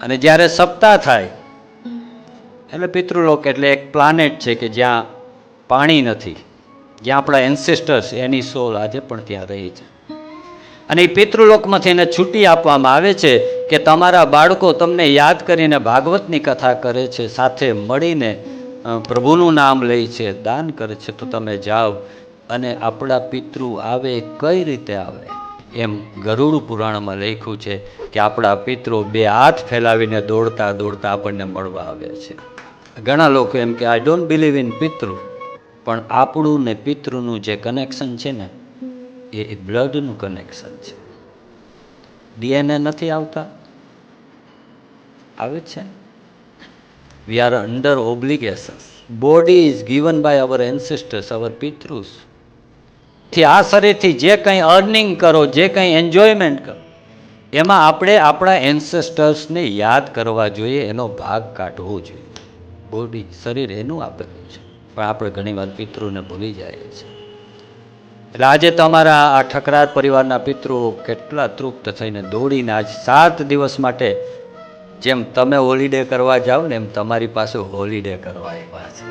અને જ્યારે સપ્તાહ થાય, એટલે પિતૃલોક એટલે એક પ્લાનેટ છે કે જ્યાં પાણી નથી. જ્યાં આપણા એન્સેસ્ટર્સ એની સોલ આજે પણ ત્યાં રહી છે. અને એ પિતૃલોકમાંથી એને છૂટી આપવામાં આવે છે કે તમારા બાળકો તમને યાદ કરીને ભાગવતની કથા કરે છે, સાથે મળીને પ્રભુનું નામ લે છે, દાન કરે છે, તો તમે જાઓ અને આપણા પિતૃ આવે, કઈ રીતે આવે? એમ ગરુડ પુરાણમાં લખ્યું છે કે આપણા પિતૃ બે હાથ ફેલાવીને દોડતા દોડતા આપણને મળવા આવે છે. ઘણા લોકો એમ કે આઈ ડોન્ટ બિલીવ ઇન પિતૃ. પણ આપણું ને પિતૃનું જે કનેક્શન છે ને, એ બ્લડનું કનેક્શન છે. ડીએનએ નથી આવતા? આવે છે? We are under obligations body is given by our ancestors our પિતૃસ થી આ શરીરથી જે કંઈ અર્નિંગ કરો, જે કંઈ એન્જોયમેન્ટ કરો, એમાં આપણે આપણા એન્સેસ્ટર્સને યાદ કરવા જોઈએ, એનો ભાગ કાઢવો જોઈએ. બોડી શરીર એનું આપેલું છે. પણ આપણે ઘણીવાર પિતૃને ભૂલી જાય છે એટલે આજે તમારા આ ઠકરાર પરિવારના પિતૃ કેટલા તૃપ્ત થઈને દોડીને આજ સાત દિવસ માટે જેમ તમે હોલિડે કરવા જાઓ ને એમ તમારી પાસે હોલિડે કરવા આવ્યા છે.